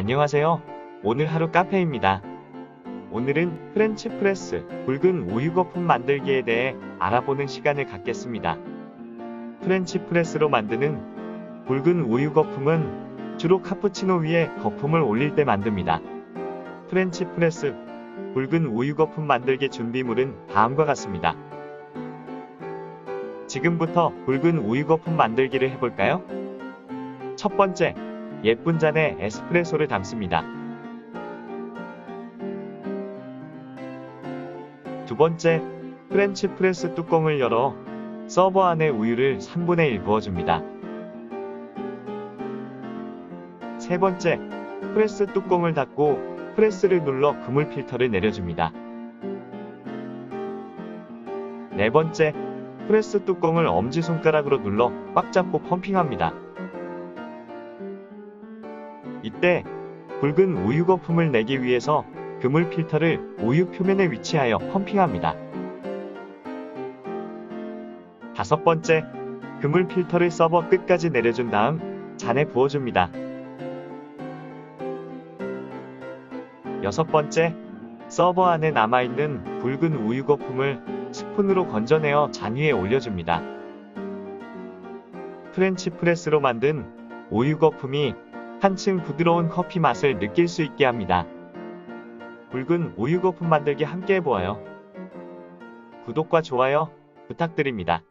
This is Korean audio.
안녕하세요. 오늘 하루 카페입니다. 오늘은 프렌치 프레스 굵은 우유 거품 만들기에 대해 알아보는 시간을 갖겠습니다. 프렌치 프레스로 만드는 굵은 우유 거품은 주로 카푸치노 위에 거품을 올릴 때 만듭니다. 프렌치 프레스 굵은 우유 거품 만들기 준비물은 다음과 같습니다. 지금부터 굵은 우유 거품 만들기를 해볼까요? 첫 번째, 예쁜 잔에 에스프레소를 담습니다. 두 번째, 프렌치 프레스 뚜껑을 열어 서버 안에 우유를 3분의 1 부어줍니다. 세 번째, 프레스 뚜껑을 닫고 프레스를 눌러 그물 필터를 내려줍니다. 네 번째, 프레스 뚜껑을 엄지손가락으로 눌러 꽉 잡고 펌핑합니다. 이때 굵은 우유 거품을 내기 위해서 그물 필터를 우유 표면에 위치하여 펌핑합니다. 다섯 번째, 그물 필터를 서버 끝까지 내려준 다음 잔에 부어줍니다. 여섯 번째, 서버 안에 남아있는 굵은 우유 거품을 스푼으로 건져내어 잔 위에 올려줍니다. 프렌치 프레스로 만든 우유 거품이 한층 부드러운 커피 맛을 느낄 수 있게 합니다. 굵은 우유 거품 만들기 함께 해보아요. 구독과 좋아요 부탁드립니다.